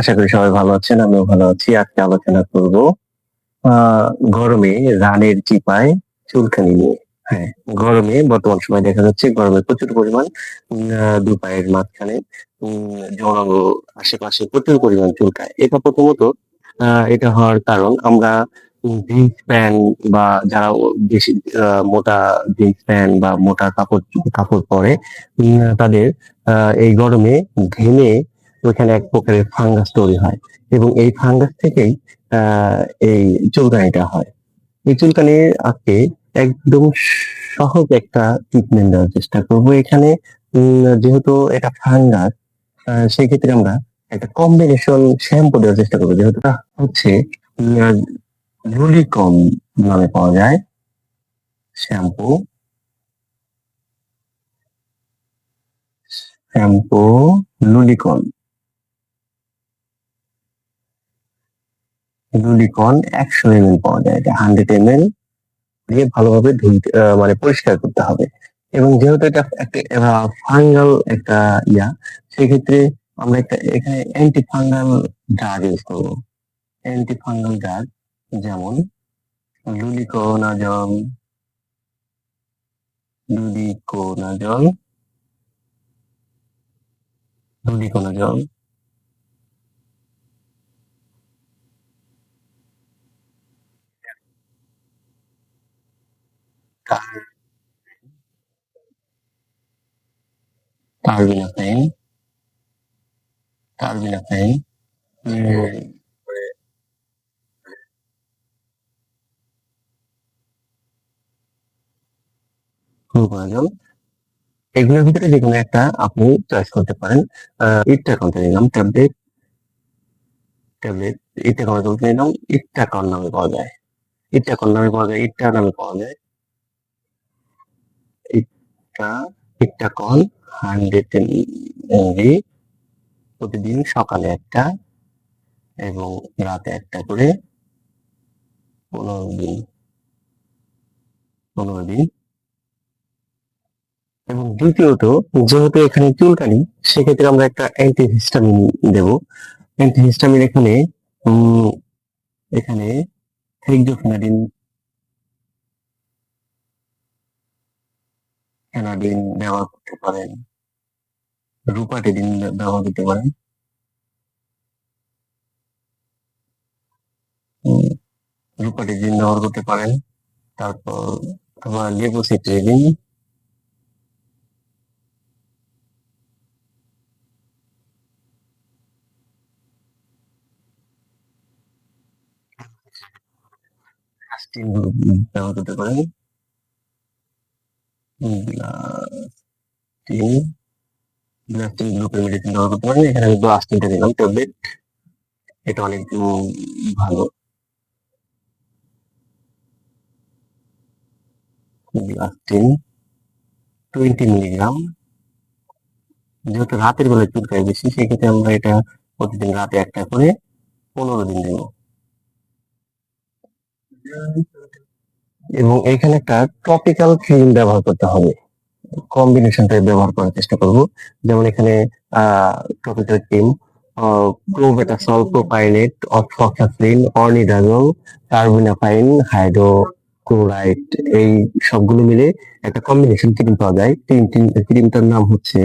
আশা করি সবাই ভালো আছেন, আমিও ভালো আছি। আজকে আলোচনা করব গরমে রানের চিপায় চুলকানি নিয়ে। হ্যাঁ গরমে বর্তমান সময় দেখা যাচ্ছে গরমে প্রচুর পরিমাণ দু পায়ের মাঝখানে জড়াঙ্গ আশেপাশে প্রচুর পরিমাণ চুলকায়। এটা প্রথমত এটা হওয়ার কারণ আমরা জিন্স প্যান্ট বা যারা বেশি মোটা জিন্স প্যান্ট বা মোটা কাপড় কাপড় পরে তাদের এই গরমে ঘেমে ওইখানে এক প্রকারের ফাঙ্গাস তৈরি হয় এবং এই ফাঙ্গাস থেকেই এই চুলকানিটা হয়। এই চুলকানির আজকে একদম সহজ একটা ট্রিটমেন্ট দেওয়ার চেষ্টা করব। এখানে যেহেতু এটা ফাঙ্গাস সেক্ষেত্রে আমরা একটা কম্বিনেশন শ্যাম্পু দেওয়ার চেষ্টা করব। যেহেতু হচ্ছে লুলিকম নামে পাওয়া যায় শ্যাম্পু শ্যাম্পু লুলিকন লুলিকন একশো এম পাওয়া যায়, এটা হান্ড্রেড এম দিয়ে ভালোভাবে ধুইতে মানে পরিষ্কার করতে হবে। এবং যেহেতু এটা একটা ফাঙ্গাল একটা ইয়া, সেক্ষেত্রে আমরা একটা, এখানে অ্যান্টি ফাঙ্গাল ড্রাগ ইউজ করব। অ্যান্টি ফাঙ্গাল ড্রাগ যেমন luliconazole luliconazole luliconazole terbinafine terbinafine fluconazole এগুলোর ভিতরে যে কোনো একটা আপনি চয়েস করতে পারেন ইটটা কোনটা নিলাম ট্যাবলেট ট্যাবলেট ইটটা তুলতে নিলাম ইটটা কন নামে পাওয়া যায় ইটটা কন নামে পাওয়া যায় ইটটা নামে পাওয়া যায় ইটটা ইটটা কন হান্ড্রেড এমবি প্রতিদিন সকালে একটা এবং রাতে একটা করে পনেরো দিন পনেরো দিন। এবং দ্বিতীয়ত, যেহেতু এখানে চুলকানি, সেক্ষেত্রে আমরা একটা অ্যান্টিহিস্টামিন দেব। অ্যান্টিহিস্টামিন এখানে এখানে ফেনাডিন ব্যবহার করতে পারেন রুপাটিডিন ব্যবহার করতে পারেন উম, রুপাটিডিন ব্যবহার করতে পারেন তারপর অথবা লেবোসিট্রিডিন অ্যাস্টিন গ্রুপ ব্যবহার করতে পারেন ব্লাস্টিন ব্লাস্টিন গ্রুপের মেডিসিন ব্যবহার করতে পারেন এখানে আমি ব্লাস্টিনটা দিলাম ট্যাবলেট এটা অনেক ভালো ব্লাস্টিন টোয়েন্টি মিলিগ্রাম যেহেতু রাতের বেলায় চুলকায় বেশি সেক্ষেত্রে আমরা এটা প্রতিদিন রাতে একটা করে পনেরো দিন দেব এবং এখানে একটা টপিক্যাল ক্রিম ব্যবহার করতে হবে। কম্বিনেশন কম্বিনেশনটা ব্যবহার করার চেষ্টা করব। যেমন এখানে topical cream clobetasol propionate ofloxacin ornidazole terbinafine hydrochloride এই সবগুলো মিলে একটা কম্বিনেশন ক্রিম পাওয়া যায়। ক্রিম ক্রিমটার নাম হচ্ছে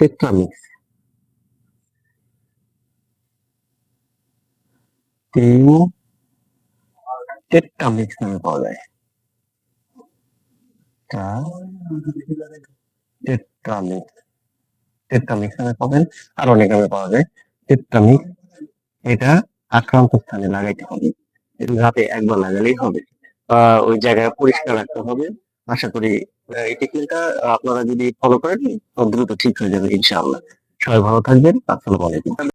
টেট্রামিক্স ক্রিম টেট্রামিক্স নামে পাওয়া যায়। আর অনেক নামে পাওয়া যায়। টেট্রামিক্স এটা আক্রান্ত স্থানে লাগাইতে হবে। রাতে একবার লাগালেই হবে। ওই জায়গায় পরিষ্কার রাখতে হবে। আশা করি এই টেকনিকটা আপনারা যদি ফলো করেন দ্রুত ঠিক হয়ে যাবে, ইনশাআল্লাহ। সবাই ভালো থাকবেন। আসসালামু আলাইকুম।